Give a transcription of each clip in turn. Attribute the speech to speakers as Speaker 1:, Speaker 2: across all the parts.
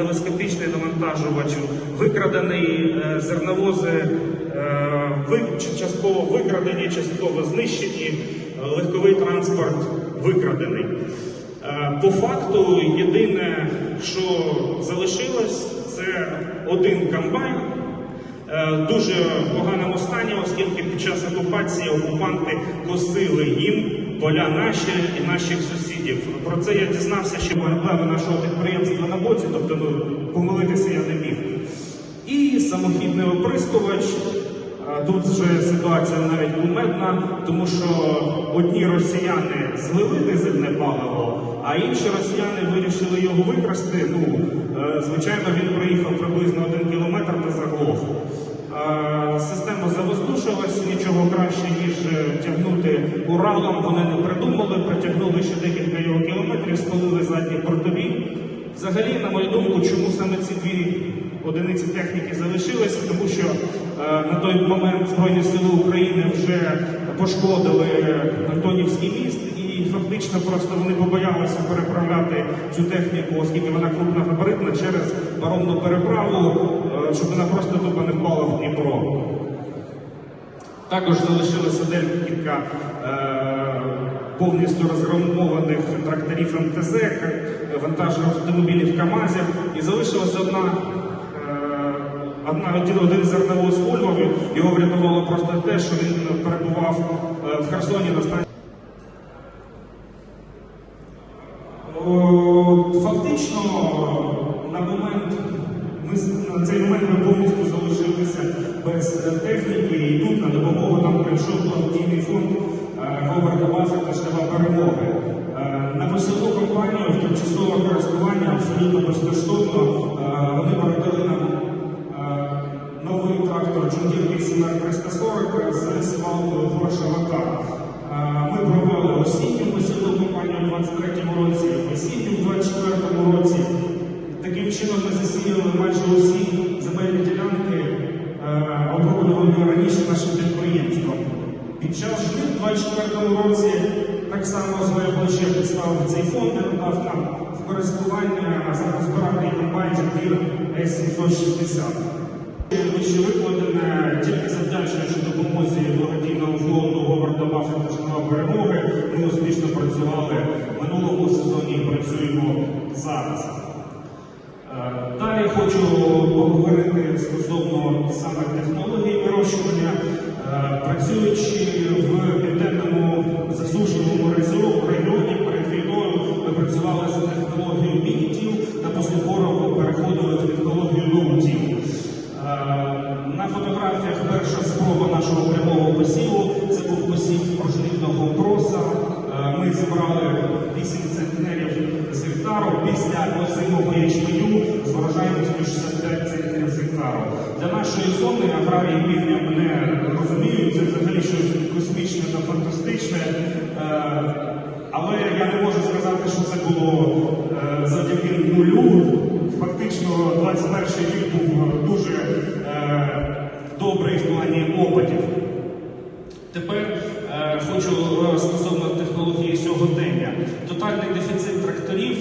Speaker 1: телескопічний навантажувач, викрадений е, зерновози, е, частково викрадені, частково знищені, е, легковий транспорт викрадений. По факту, єдине, що залишилось, це один комбайн. Дуже поганому стані, оскільки під час окупації окупанти косили їм поля наші і наших сусідів. Про це я дізнався ще проблеми нашого підприємства на боці, тобто ну, помилитися я не міг. І самохідний оприскувач. Тут вже ситуація навіть кумедна, тому що одні росіяни злили дизельне паливо, а інші росіяни вирішили його викрасти. Ну, е, звичайно, він проїхав приблизно один кілометр та заглох. Система завоздушилась, нічого краще, ніж е, тягнути Уралом, вони не придумали, протягнули ще декілька його кілометрів, спалили задні бортові. Взагалі, на мою думку, чому саме ці дві одиниці техніки залишилися, тому що е, на той момент Збройні Сили України вже пошкодили Антонівський міст, і фактично просто вони побоялися переправляти цю техніку, оскільки вона крупногабаритна, через паромну переправу, е, щоб вона просто тупо не впала в Дніпро. Також залишилося декілька е, повністю розгромованих тракторів МТЗ, вантажних автомобілів КАМАЗів, і залишилася одна, е, одна один, зерновоз у Львові. Його врятувало просто те, що він перебував е, в Херсоні на станції. Фактично, на момент ми на цей момент ми повністю залишилися без е, техніки, благодійний фонд е, Говарда Баффета «Штаба перемоги. Е, На посилу компанію в тимчасове користування абсолютно безкоштовно е, вони передали нам новий трактор John Deere 340 з сівалкою Форшевака. Ми провели осінню посівну кампанію у 23-му році, осінню в 24-му році. Таким чином ми засіяли майже усі Під час жнив в 24-му році так само своє плече підставив цей фонд і надав нам в користування запускарний комбайн John Deere S760. Вище викладене тільки завдячуючи допомозі благодійного фонду Говарда Баффета «Жнива перемоги. Ми успішно працювали в минулому сезоні і працюємо зараз. Е, Далі хочу поговорити стосовно саме технології вирощування. Е, Працюючи в південному засушливому резо- районі перед війною, ми працювали за технологією мінітів та поступово переходили в технологію ноутів. Е, На фотографіях перша спроба нашого прямого посіву це був посів прожнивного проса. Е, Ми зібрали 8 центнерів з гектару після озимого ячменю з врожайністю 65 центнерів з гектару. Для нашої зони аграрії півдня мене розуміють, це взагалі щось космічне та фантастичне. Е, Але я не можу сказати, що це було е, завдяки нулю. Фактично, 21 рік був дуже е, добрий в плані опитів. Тепер хочу стосовно технології сьогодення. Тотальний дефіцит тракторів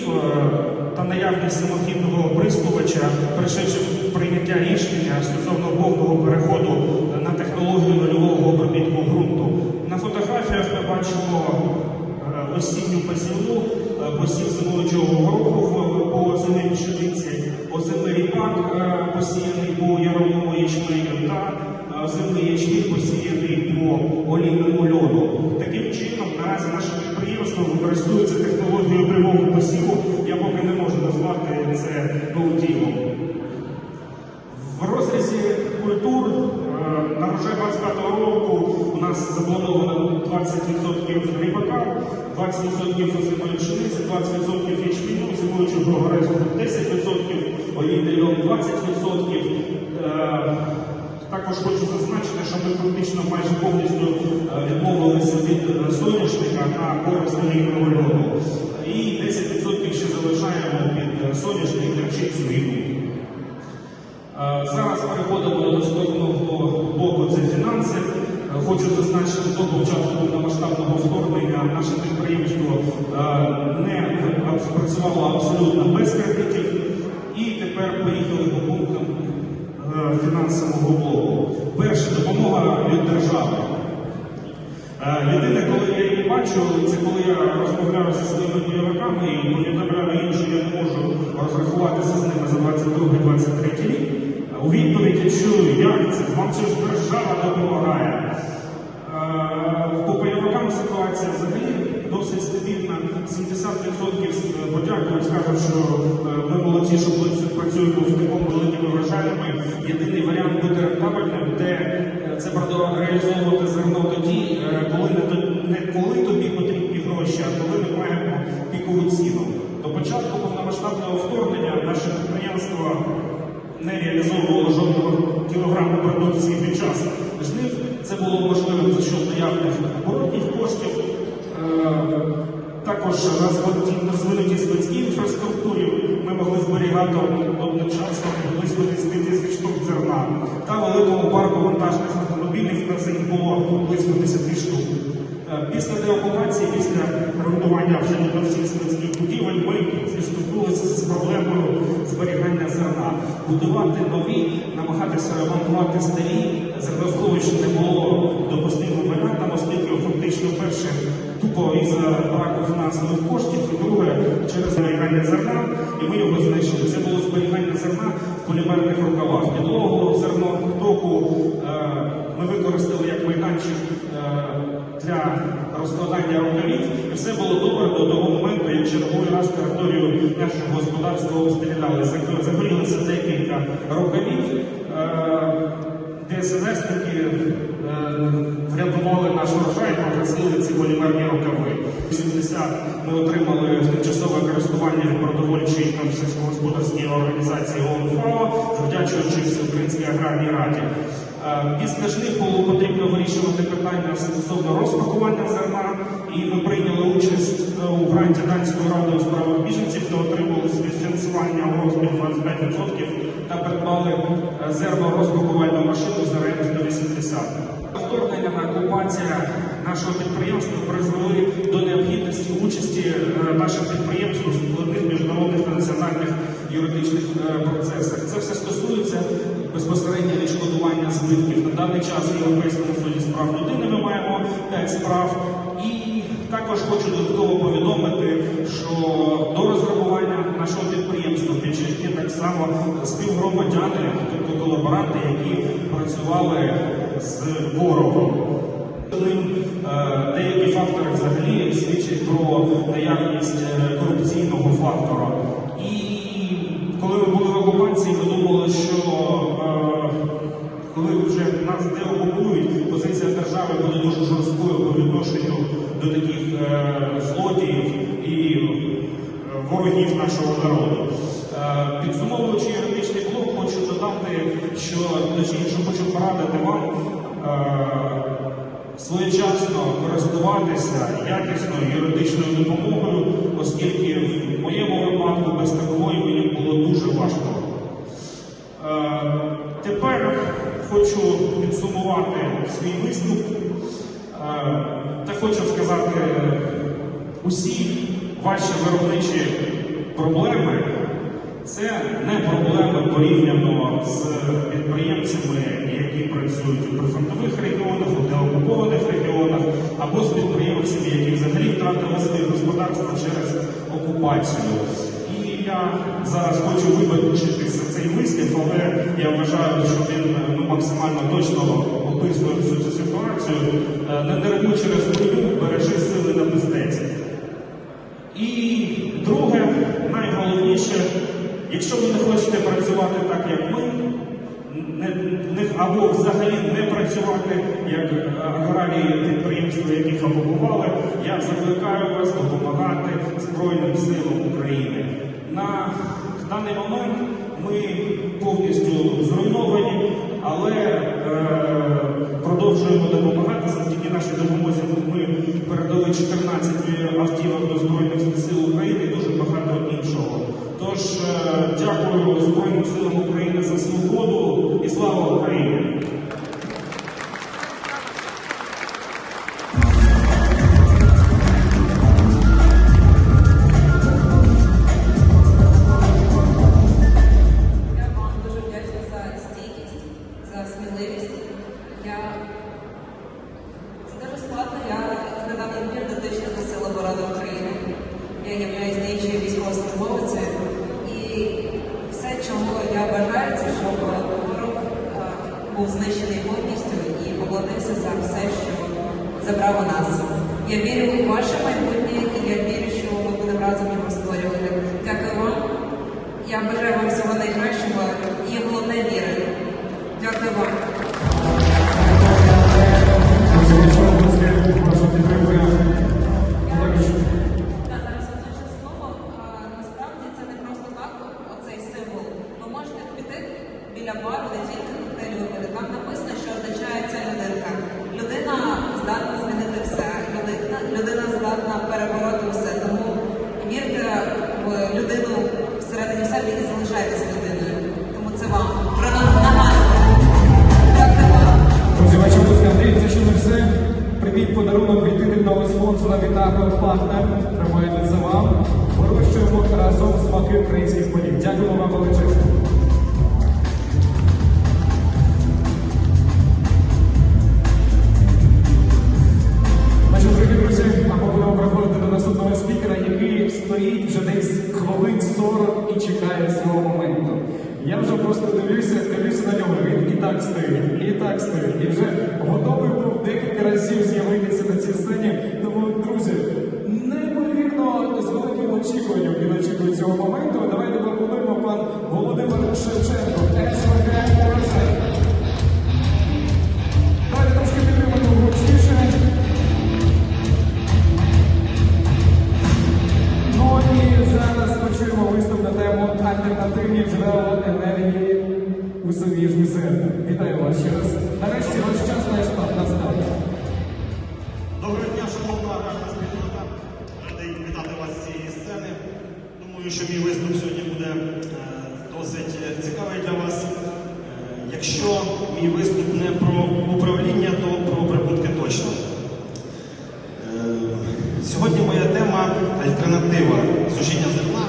Speaker 1: наявність самохідного оприскувача, пришедши прийняття рішення стосовно повного переходу на технологію нульового обробітку ґрунту. На фотографіях ми бачимо е, осінню посівну, е, посів зимовичого гороху по озимій пшениці, озимий ріпак е, посіяний по яровому ячменю та озимий ячмінь посіяний по олійному нас заплановано 20% ріпака, 20% озимої пшениці, 20% ячменю, зимуючого горезу 10%, олійний 20%. Е, Також хочу зазначити, що ми практично майже повністю е, відмовилися від е, соняшника на користь олійного льону. І 10% ще залишаємо під е, соняшник, і. Е, Зараз переходимо до наступного блоку це фінанси. Е, хочу зазначити, що до початку повномасштабного вторгнення наше підприємство е, не працювало абсолютно без кредитів і тепер поїхали по пунктам е, фінансового блоку. Перша допомога від держави. Єдине, коли я її бачу, це коли я розмовляю зі своїми бойовиками і повідомляю їм, що я не можу розрахуватися з ними за 22-23 рік. У відповіді чую, як це вам це ж держава допомагає. По бойовикам ситуація взагалі досить стабільна. 70% подякують, скажуть, що е, ми молодці, що працюємо з такими великими врожаями. Єдиний варіант бути рентабельним, де е, це правда реалізовувати зерно тоді, е, коли не, коли тобі потрібні гроші, а коли ми маємо пікову ціну. До початку повномасштабного вторгнення наше підприємство не реалізовувало жодного кілограму продукції під час жнив. Це було наявних оборотних коштів. Е, Також розвинуті- складській інфраструктурі ми могли зберігати одночасно близько 10 тисяч тонн зерна. Та великому парку вантажних автомобілів на їх було близько 10 штук. Е, Після деокупації, після руйнування абсолютно всіх складських будівель, зіштовхнулися з проблемою зберігання зерна. Будувати нові, намагатися ремонтувати старі зерносховища не було допустимим варіантом, оскільки фактично перше тупо із-за браку фінансових коштів, і друге через зберігання зерна, і ми його знищили. Це було зберігання зерна в полімерних рукавах. Підлогу зернотоку е, ми використали як майданчик е, для розкладання рукавів, і все було добре до того моменту, як черговий раз територію нашого господарства обстріляли. Заг- Загорілося декілька рукавів. Е, ДСНСники е, врятували наш врожай, попросили ці полімерні рукави. 80 ми отримали тимчасове користування від продовольчої та сільськогосподарської організації ООН ФАО, завдячуючи Всеукраїнській аграрній раді. Е, Після жних було потрібно вирішувати питання стосовно розпакування зерна, і ми прийняли участь е, у гранті Данської ради у справах біженців, де отримали співфінансування у розмірі 25% та придбали е, зерно-розпакувальну машину за РМ 180. Вторгнення та окупація нашого підприємства призвели до необхідності участі е, наших підприємств у складних міжнародних та національних юридичних е, процесах. Це все стосується безпосередньо. На даний час в Європейському суді з прав людини ми маємо 5 справ. І також хочу додатково повідомити, що до розграбування нашого підприємства причетні так само співгромадяни, тобто колаборанти, які працювали з ворогом. Е, Деякі фактори взагалі свідчать про наявність е, корупційного фактора. І вже нас деокупують, позиція держави буде дуже жорсткою по відношенню до таких е, злодіїв і е, ворогів нашого народу. Е, Підсумовуючи юридичний блок, хочу додати, що точніше хочу порадити вам. е, своєчасно користуватися якісною юридичною допомогою, оскільки в моєму випадку без такої мені було дуже важко. Е, Тепер хочу підсумувати свій виступ е, та хочу сказати, усі ваші виробничі проблеми це не проблеми порівняно з підприємцями, які працюють у прифронтових регіонах, у деокупованих регіонах, або з підприємцями, які взагалі втратили своє господарство через окупацію. І я зараз хочу вибачитися цей вислів, але я вважаю, що він максимально точно описує всю цю ситуацію. Е, Не нервуй через війну, бережи сили на безпеці. І друге, найголовніше, якщо ви не хочете працювати так, як ми, не, не- або взагалі не працювати як е, аграрії підприємства, яких окупували, я закликаю вас допомагати Збройним силам України. На даний момент ми повністю передали 14 автівок до Збройних сил України і дуже багато іншого. Тож е, дякую Збройним силам України
Speaker 2: забрав у нас. Я вірю у ваше майбутнє і я вірю, що ми будемо разом його створювати. Дякую вам. Я бажаю вам всього найкращого і головне віри. Дякую вам. Насправді це не просто так, оцей символ. Ви можете піти біля бару,
Speaker 3: Агропартнер. Тримайте це вам. Вирощуємо разом смаки українських очікуванням він очікує цього моменту. Давайте поаплодуємо пан Володимир Шевченко. «Урожай». Давайте трошки підтримаємо гучніше. Ну і зараз почуємо виступ на тему альтернативні джерела енергії у суміжні землі. Вітаю вас ще раз. Нарешті ваш час настав.
Speaker 4: Мій виступ не про управління, то про прибутки точно. Е, Сьогодні моя тема альтернатива сушіння зерна.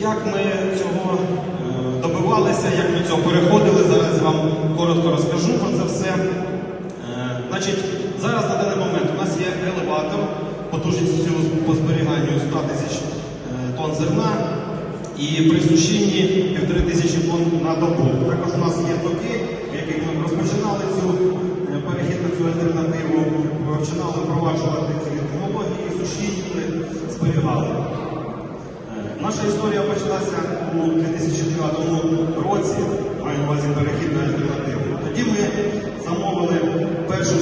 Speaker 4: Як ми цього е, добивалися, як ми цього переходили, зараз вам коротко розкажу про це все. Е, Значить, зараз на даний момент у нас є елеватор потужністю по зберіганню 100 тисяч тонн зерна і при сушінні півтори тисячі тонн на добу. Також у нас є токи, в яких ми розпочинали цю е, перехід на цю альтернативу, починали впроваджувати ці технології, сушіння, зберігали. Е, Наша історія почалася у 2009 році, маю на увазі перехід на альтернативу. Тоді ми замовили першу